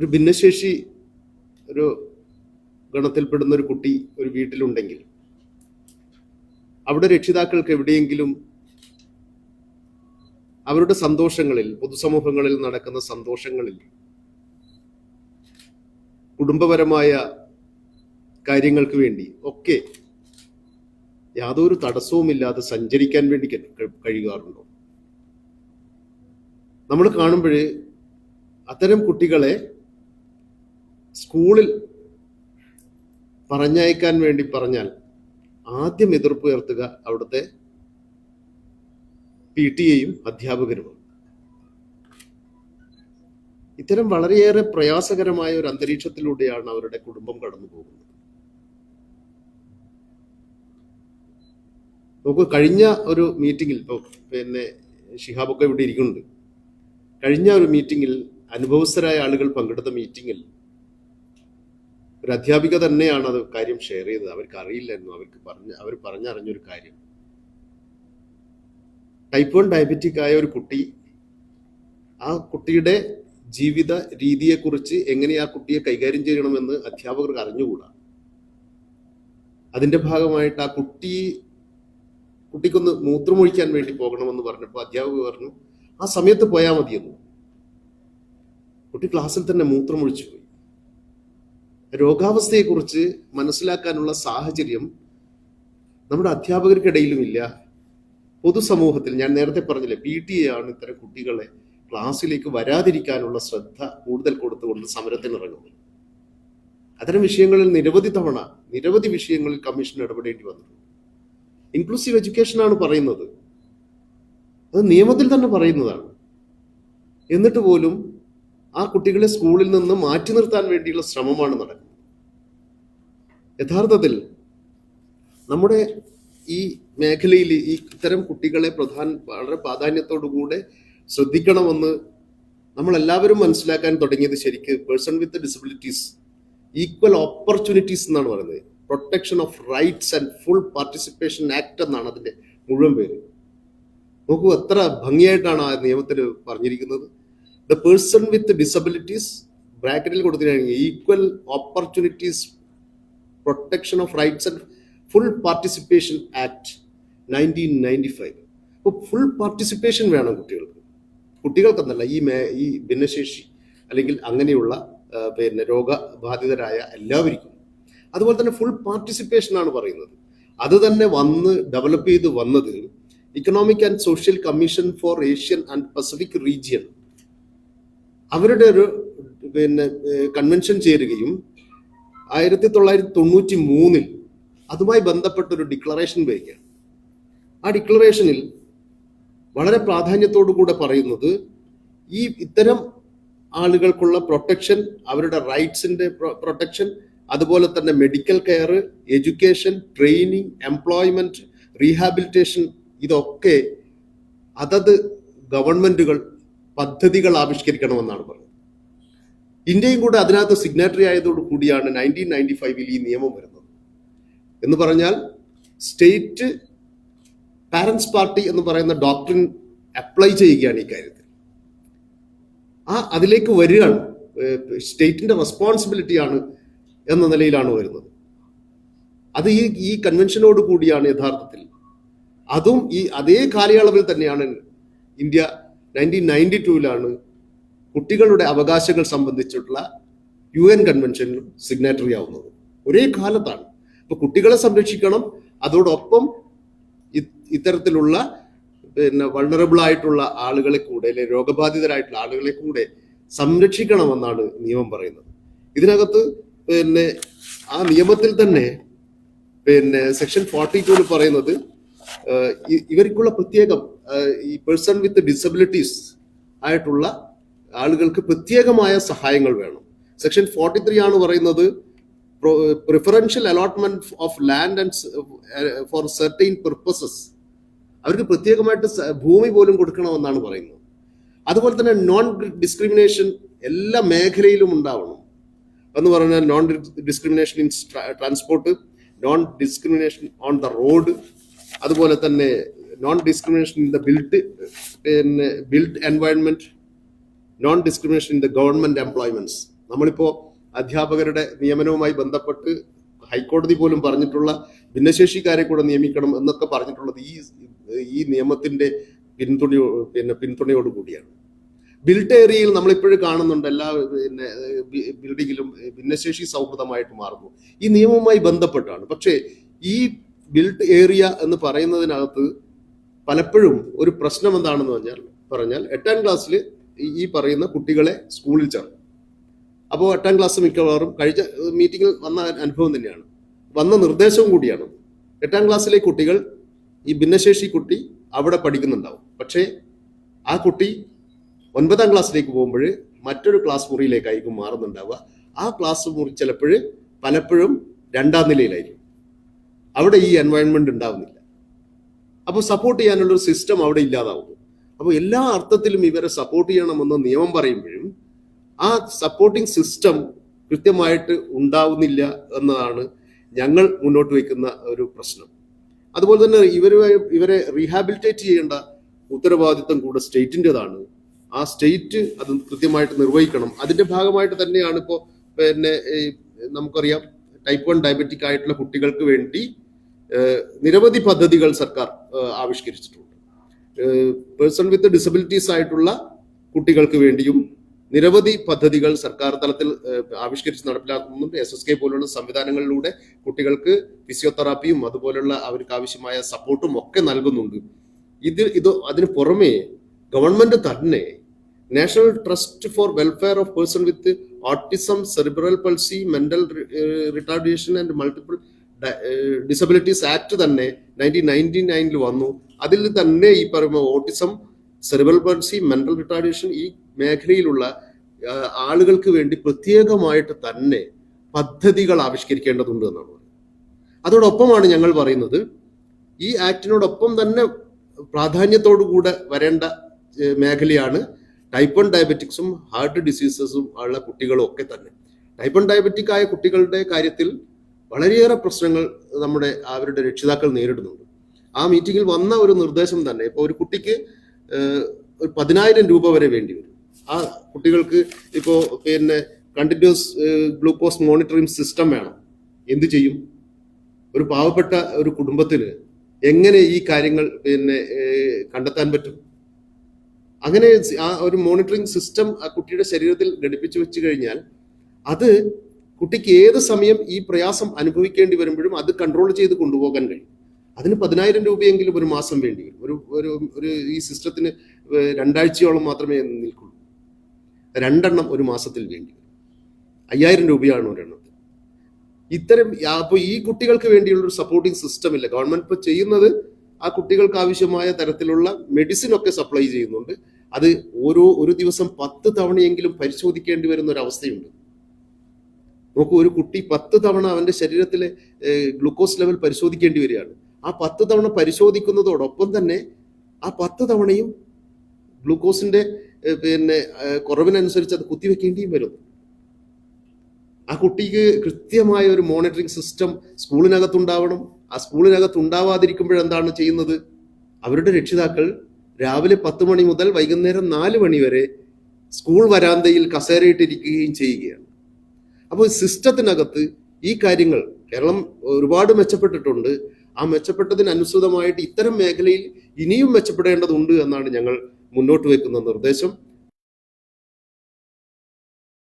ഒരു ഭിന്നശേഷി ഒരു ഗണത്തിൽപ്പെടുന്ന ഒരു കുട്ടി ഒരു വീട്ടിലുണ്ടെങ്കിൽ അവിടെ രക്ഷിതാക്കൾക്ക് എവിടെയെങ്കിലും അവരുടെ സന്തോഷങ്ങളിൽ പൊതുസമൂഹങ്ങളിൽ നടക്കുന്ന സന്തോഷങ്ങളിൽ കുടുംബപരമായ കാര്യങ്ങൾക്ക് വേണ്ടി ഒക്കെ യാതൊരു തടസ്സവുമില്ലാതെ സഞ്ചരിക്കാൻ വേണ്ടി കഴിയാറുണ്ടോ നമ്മൾ കാണുമ്പോൾ അത്തരം കുട്ടികളെ സ്കൂളിൽ പറഞ്ഞയക്കാൻ വേണ്ടി പറഞ്ഞാൽ ആദ്യം എതിർപ്പ് ഉയർത്തുക അവിടുത്തെ പി ടി എയും അധ്യാപകരുമാണ്. ഇത്തരം വളരെയേറെ പ്രയാസകരമായ ഒരു അന്തരീക്ഷത്തിലൂടെയാണ് അവരുടെ കുടുംബം കടന്നു പോകുന്നത്. നോക്കൂ കഴിഞ്ഞ ഒരു മീറ്റിങ്ങിൽ ഇപ്പോൾ പിന്നെ ഷിഹാബൊക്കെ ഇവിടെ ഇരിക്കുന്നുണ്ട്. കഴിഞ്ഞ ഒരു മീറ്റിങ്ങിൽ അനുഭവസ്ഥരായ ആളുകൾ പങ്കെടുത്ത മീറ്റിങ്ങിൽ ഒരു അധ്യാപിക തന്നെയാണ് അത് കാര്യം ഷെയർ ചെയ്തത്. അവർക്ക് അറിയില്ലായിരുന്നു അവർക്ക് പറഞ്ഞ അവർ പറഞ്ഞറിഞ്ഞൊരു കാര്യം. ടൈപ്പ് വൺ ഡയബറ്റിക് ആയ ഒരു കുട്ടി ആ കുട്ടിയുടെ ജീവിത രീതിയെക്കുറിച്ച് എങ്ങനെ ആ കുട്ടിയെ കൈകാര്യം ചെയ്യണമെന്ന് അധ്യാപകർക്ക് അറിഞ്ഞുകൂടാ? അതിന്റെ ഭാഗമായിട്ട് ആ കുട്ടി കുട്ടിക്കൊന്ന് മൂത്രമൊഴിക്കാൻ വേണ്ടി പോകണമെന്ന് പറഞ്ഞപ്പോൾ അധ്യാപകർ പറഞ്ഞു ആ സമയത്ത് പോയാൽ മതിയെന്നു. കുട്ടി ക്ലാസ്സിൽ തന്നെ മൂത്രമൊഴിച്ചു പോയി രോഗാവസ്ഥയെക്കുറിച്ച് മനസ്സിലാക്കാനുള്ള സാഹചര്യം നമ്മുടെ അധ്യാപകർക്കിടയിലും ഇല്ല പൊതുസമൂഹത്തിൽ ഞാൻ നേരത്തെ പറഞ്ഞില്ലേ പി ടി എ ആണ് ഇത്തരം കുട്ടികളെ ക്ലാസ്സിലേക്ക് വരാതിരിക്കാനുള്ള ശ്രദ്ധ കൂടുതൽ കൊടുത്തുകൊണ്ട് സമരത്തിനിറങ്ങുന്നത്. അത്തരം വിഷയങ്ങളിൽ നിരവധി തവണ നിരവധി വിഷയങ്ങളിൽ കമ്മീഷൻ ഇടപെടേണ്ടി വന്നിട്ടുണ്ട്. ഇൻക്ലൂസീവ് എഡ്യൂക്കേഷൻ ആണ് പറയുന്നത്. അത് നിയമത്തിൽ തന്നെ പറയുന്നതാണ്. എന്നിട്ട് പോലും ആ കുട്ടികളെ സ്കൂളിൽ നിന്ന് മാറ്റി നിർത്താൻ വേണ്ടിയുള്ള ശ്രമമാണ് നടക്കുന്നത്. യഥാർത്ഥത്തിൽ നമ്മുടെ ഈ മേഖലയിൽ ഈ ഇത്തരം കുട്ടികളെ പ്രധാന വളരെ പ്രാധാന്യത്തോടുകൂടെ ശ്രദ്ധിക്കണമെന്ന് നമ്മൾ എല്ലാവരും മനസ്സിലാക്കാൻ തുടങ്ങിയത് ശരിക്ക് person with disabilities equal opportunities എന്നാണ് പറയുന്നത്. Protection of rights and full participation act എന്നാണ് അതിന്റെ മുഴുവൻ പേര്. നോക്കൂ എത്ര ഭംഗിയായിട്ടാണ് ആ നിയമത്തിൽ പറഞ്ഞിരിക്കുന്നത്. ദ പേഴ്സൺ വിത്ത് ഡിസബിലിറ്റീസ് ബ്രാക്കറ്റിൽ കൊടുത്തിരിക്കുകയാണെങ്കിൽ equal opportunities protection of rights and full participation act nineteen ninety five അപ്പോൾ ഫുൾ പാർട്ടിസിപ്പേഷൻ വേണം കുട്ടികൾക്ക്. കുട്ടികൾക്കെന്നല്ല ഈ മേ ഈ ഭിന്നശേഷി അല്ലെങ്കിൽ അങ്ങനെയുള്ള പിന്നെ രോഗബാധിതരായ എല്ലാവർക്കും. അതുപോലെ തന്നെ ഫുൾ പാർട്ടിസിപ്പേഷൻ ആണ് പറയുന്നത്. അത് തന്നെ വന്ന് ഡെവലപ്പ് ചെയ്ത് വന്നത് economic and social commission for Asian and Pacific region അവരുടെ ഒരു പിന്നെ കൺവെൻഷൻ ചേരുകയും ആയിരത്തി തൊള്ളായിരത്തി തൊണ്ണൂറ്റി മൂന്നിൽ അതുമായി ബന്ധപ്പെട്ട ഒരു ഡിക്ലറേഷൻ വരികയാണ്. ആ ഡിക്ലറേഷനിൽ വളരെ പ്രാധാന്യത്തോടു കൂടെ പറയുന്നത് ഈ ഇത്തരം ആളുകൾക്കുള്ള പ്രൊട്ടക്ഷൻ അവരുടെ റൈറ്റ്സിന്റെ പ്രൊട്ടക്ഷൻ അതുപോലെ തന്നെ medical care education training employment rehabilitation ഇതൊക്കെ അതത് ഗവൺമെന്റുകൾ പദ്ധതികൾ ആവിഷ്കരിക്കണമെന്നാണ് പറയുന്നത് ഇന്ത്യയും കൂടെ അതിനകത്ത് സിഗ്നറ്ററി ആയതോടു കൂടിയാണ് നയന്റീൻ നയന്റി ഫൈവിൽ ഈ നിയമം വരുന്നത്. എന്ന് പറഞ്ഞാൽ സ്റ്റേറ്റ് പാരൻസ് പാർട്ടി എന്ന് പറയുന്ന ഡോക്ടറിൻ അപ്ലൈ ചെയ്യുകയാണ് ഈ കാര്യത്തിൽ. ആ അതിലേക്ക് വരികയാണ് സ്റ്റേറ്റിന്റെ റെസ്പോൺസിബിലിറ്റിയാണ് എന്ന നിലയിലാണ് വരുന്നത്. അത് ഈ ഈ കൺവെൻഷനോട് കൂടിയാണ് യഥാർത്ഥത്തിൽ. അതും ഈ അതേ കാലയളവിൽ തന്നെയാണ് ഇന്ത്യ നയന്റീൻ നയന്റി ടൂവിലാണ് കുട്ടികളുടെ അവകാശങ്ങൾ സംബന്ധിച്ചിട്ടുള്ള യു എൻ കൺവെൻഷനിലും സിഗ്നേറ്ററി ആവുന്നത്. ഒരേ കാലത്താണ്. അപ്പൊ കുട്ടികളെ സംരക്ഷിക്കണം. അതോടൊപ്പം ഇത്തരത്തിലുള്ള പിന്നെ വൾണറബിൾ ആയിട്ടുള്ള ആളുകളെ കൂടെ അല്ലെ രോഗബാധിതരായിട്ടുള്ള ആളുകളെ കൂടെ സംരക്ഷിക്കണമെന്നാണ് നിയമം പറയുന്നത്. ഇതിനകത്ത് പിന്നെ ആ നിയമത്തിൽ തന്നെ പിന്നെ സെക്ഷൻ ഫോർട്ടി ടൂവിൽ പറയുന്നത് ഇവർക്കുള്ള പ്രത്യേകം ഈ പേഴ്സൺ വിത്ത് ഡിസബിലിറ്റീസ് ആയിട്ടുള്ള ആളുകൾക്ക് പ്രത്യേകമായ സഹായങ്ങൾ വേണം. സെക്ഷൻ ഫോർട്ടി ത്രീ ആണ് പറയുന്നത് preferential allotment of land and for certain purposes അവർക്ക് പ്രത്യേകമായിട്ട് ഭൂമി പോലും കൊടുക്കണമെന്നാണ് പറയുന്നത്. അതുപോലെ തന്നെ നോൺ ഡിസ്ക്രിമിനേഷൻ എല്ലാ മേഖലയിലും ഉണ്ടാവണം. എന്ന് പറഞ്ഞാൽ non discrimination in transport non discrimination on the road അതുപോലെ തന്നെ non discrimination in the build പിന്നെ build environment non discrimination in the government employments നമ്മളിപ്പോൾ അധ്യാപകരുടെ നിയമനവുമായി ബന്ധപ്പെട്ട് ഹൈക്കോടതി പോലും പറഞ്ഞിട്ടുള്ള ഭിന്നശേഷിക്കാരെ കൂടെ നിയമിക്കണം എന്നൊക്കെ പറഞ്ഞിട്ടുള്ളത് ഈ ഈ നിയമത്തിന്റെ പിന്തുണയോ പിന്നെ പിന്തുണയോട് കൂടിയാണ്. ബിൽഡ് ഏരിയയിൽ നമ്മളിപ്പോഴും കാണുന്നുണ്ട് എല്ലാ പിന്നെ ബിൽഡിങ്ങിലും ഭിന്നശേഷി സൗഹൃദമായിട്ട് മാറുന്നു. ഈ നിയമവുമായി ബന്ധപ്പെട്ടാണ്. പക്ഷേ ഈ ബിൽട്ട് ഏരിയ എന്ന് പറയുന്നതിനകത്ത് പലപ്പോഴും ഒരു പ്രശ്നം എന്താണെന്ന് പറഞ്ഞാൽ പറഞ്ഞാൽ എട്ടാം ക്ലാസ്സിൽ ഈ പറയുന്ന കുട്ടികളെ സ്കൂളിൽ ചേർക്കും. അപ്പോൾ എട്ടാം ക്ലാസ് മിക്കവാറും കഴിച്ച മീറ്റിങ്ങിൽ വന്ന അനുഭവം തന്നെയാണ്. വന്ന നിർദ്ദേശവും കൂടിയാണ്. എട്ടാം ക്ലാസ്സിലെ കുട്ടികൾ ഈ ഭിന്നശേഷി കുട്ടി അവിടെ പഠിക്കുന്നുണ്ടാവും. പക്ഷേ ആ കുട്ടി ഒൻപതാം ക്ലാസ്സിലേക്ക് പോകുമ്പോൾ മറ്റൊരു ക്ലാസ് മുറിയിലേക്കായിരിക്കും മാറുന്നുണ്ടാവുക. ആ ക്ലാസ് മുറി ചിലപ്പോൾ പലപ്പോഴും രണ്ടാം നിലയിലായിരിക്കും. അവിടെ ഈ എൻവയൺമെന്റ് ഉണ്ടാവുന്നില്ല. അപ്പോൾ സപ്പോർട്ട് ചെയ്യാനുള്ള ഒരു സിസ്റ്റം അവിടെ ഇല്ലാതാവുന്നു. അപ്പോൾ എല്ലാ അർത്ഥത്തിലും ഇവരെ സപ്പോർട്ട് ചെയ്യണമെന്ന് നിയമം പറയുമ്പോഴും ആ സപ്പോർട്ടിംഗ് സിസ്റ്റം കൃത്യമായിട്ട് ഉണ്ടാവുന്നില്ല എന്നതാണ് ഞങ്ങൾ മുന്നോട്ട് വയ്ക്കുന്ന ഒരു പ്രശ്നം. അതുപോലെ തന്നെ ഇവരുമായി ഇവരെ റീഹാബിലിറ്റേറ്റ് ചെയ്യേണ്ട ഉത്തരവാദിത്തം കൂടെ സ്റ്റേറ്റിന്റെതാണ്. ആ സ്റ്റേറ്റ് അത് കൃത്യമായിട്ട് നിർവഹിക്കണം. അതിന്റെ ഭാഗമായിട്ട് തന്നെയാണ് ഇപ്പോൾ പിന്നെ നമുക്കറിയാം ടൈപ്പ് വൺ ഡയബറ്റിക് ആയിട്ടുള്ള കുട്ടികൾക്ക് വേണ്ടി നിരവധി പദ്ധതികൾ സർക്കാർ ആവിഷ്കരിച്ചിട്ടുണ്ട്. പേഴ്സൺ വിത്ത് ഡിസബിലിറ്റീസ് ആയിട്ടുള്ള കുട്ടികൾക്ക് വേണ്ടിയും നിരവധി പദ്ധതികൾ സർക്കാർ തലത്തിൽ ആവിഷ്കരിച്ച് നടപ്പിലാക്കുന്നുണ്ട്. എസ് എസ് കെ പോലുള്ള സംവിധാനങ്ങളിലൂടെ കുട്ടികൾക്ക് ഫിസിയോതെറാപ്പിയും അതുപോലുള്ള അവർക്ക് ആവശ്യമായ സപ്പോർട്ടും ഒക്കെ നൽകുന്നുണ്ട്. ഇത് ഇത് അതിന് പുറമേ ഗവൺമെന്റ് തന്നെ national trust for welfare of person with autism cerebral palsy mental retardation and multiple disabilities act തന്നെ നയന്റീൻ നയന്റി നയനിൽ വന്നു അതിൽ തന്നെ ഈ പറയുന്ന autism cerebral palsy mental retardation ഈ മേഖലയിലുള്ള ആളുകൾക്ക് വേണ്ടി പ്രത്യേകമായിട്ട് തന്നെ പദ്ധതികൾ ആവിഷ്കരിക്കേണ്ടതുണ്ട് എന്നാണ്. അതോടൊപ്പമാണ് ഞങ്ങൾ പറയുന്നത് ഈ ആക്ടിനോടൊപ്പം തന്നെ പ്രാധാന്യത്തോടു കൂടെ വരേണ്ട മേഖലയാണ് ടൈപ്പ് വൺ ഡയബറ്റിക്സും ഹാർട്ട് ഡിസീസസും ഉള്ള കുട്ടികളും ഒക്കെ തന്നെ ടൈപ്പ് വൺ ഡയബറ്റിക് ആയ കുട്ടികളുടെ കാര്യത്തിൽ വളരെയേറെ പ്രശ്നങ്ങൾ നമ്മുടെ അവരുടെ രക്ഷിതാക്കൾ നേരിടുന്നുണ്ട്. ആ മീറ്റിങ്ങിൽ വന്ന ഒരു നിർദ്ദേശം തന്നെ ഇപ്പോൾ ഒരു കുട്ടിക്ക് ഒരു പതിനായിരം രൂപ വരെ വേണ്ടി വരും. ആ കുട്ടികൾക്ക് ഇപ്പോൾ പിന്നെ കണ്ടിന്യൂസ് ഗ്ലൂക്കോസ് മോണിറ്ററിംഗ് സിസ്റ്റം വേണം. എന്ത് ചെയ്യും? ഒരു പാവപ്പെട്ട ഒരു കുടുംബത്തിന് എങ്ങനെ ഈ കാര്യങ്ങൾ പിന്നെ കണ്ടെത്താൻ പറ്റും? അങ്ങനെ ആ ഒരു മോണിറ്ററിംഗ് സിസ്റ്റം ആ കുട്ടിയുടെ ശരീരത്തിൽ ഘടിപ്പിച്ചു വെച്ച് കഴിഞ്ഞാൽ അത് കുട്ടിക്ക് ഏത് സമയം ഈ പ്രയാസം അനുഭവിക്കേണ്ടി വരുമ്പോഴും അത് കൺട്രോൾ ചെയ്ത് കൊണ്ടുപോകാൻ കഴിയും. അതിന് പതിനായിരം രൂപയെങ്കിലും ഒരു മാസം വേണ്ടി വരും. ഒരു ഒരു ഒരു ഈ സിസ്റ്റത്തിന് രണ്ടാഴ്ചയോളം മാത്രമേ നിൽക്കുള്ളൂ. രണ്ടെണ്ണം ഒരു മാസത്തിൽ വേണ്ടി വരും. അയ്യായിരം രൂപയാണ് ഒരെണ്ണം ഇത്തരം അപ്പോൾ ഈ കുട്ടികൾക്ക് വേണ്ടിയുള്ളൊരു സപ്പോർട്ടിംഗ് സിസ്റ്റം ഇല്ല. ഗവൺമെന്റ് ഇപ്പോൾ ചെയ്യുന്നത് ആ കുട്ടികൾക്ക് ആവശ്യമായ തരത്തിലുള്ള മെഡിസിൻ ഒക്കെ സപ്ലൈ ചെയ്യുന്നുണ്ട്. അത് ഓരോ ഒരു ദിവസം പത്ത് തവണയെങ്കിലും പരിശോധിക്കേണ്ടി വരുന്ന ഒരു അവസ്ഥയുണ്ട്. നോക്കൂ ഒരു കുട്ടി പത്ത് തവണ അവന്റെ ശരീരത്തിലെ ഗ്ലൂക്കോസ് ലെവൽ പരിശോധിക്കേണ്ടി വരികയാണ്. ആ പത്ത് തവണ പരിശോധിക്കുന്നതോടൊപ്പം തന്നെ ആ പത്ത് തവണയും ഗ്ലൂക്കോസിന്റെ പിന്നെ കുറവിനനുസരിച്ച് അത് കുത്തിവെക്കേണ്ടിയും വരും ആ കുട്ടിക്ക് കൃത്യമായ ഒരു മോണിറ്ററിംഗ് സിസ്റ്റം സ്കൂളിനകത്തുണ്ടാവണം. ആ സ്കൂളിനകത്ത് ഉണ്ടാവാതിരിക്കുമ്പോഴെന്താണ് ചെയ്യുന്നത്? അവരുടെ രക്ഷിതാക്കൾ രാവിലെ പത്ത് മണി മുതൽ വൈകുന്നേരം നാല് മണി വരെ സ്കൂൾ വരാന്തയിൽ കസേരയിട്ടിരിക്കുകയും ചെയ്യുകയാണ്. അപ്പോൾ സിസ്റ്റത്തിനകത്ത് ഈ കാര്യങ്ങൾ കേരളം ഒരുപാട് മെച്ചപ്പെട്ടിട്ടുണ്ട്. ആ മെച്ചപ്പെട്ടതിനനുസൃതമായിട്ട് ഇത്തരം മേഖലയിൽ ഇനിയും മെച്ചപ്പെടേണ്ടതുണ്ട് എന്നാണ് ഞങ്ങൾ മുന്നോട്ട് വെക്കുന്ന നിർദ്ദേശം.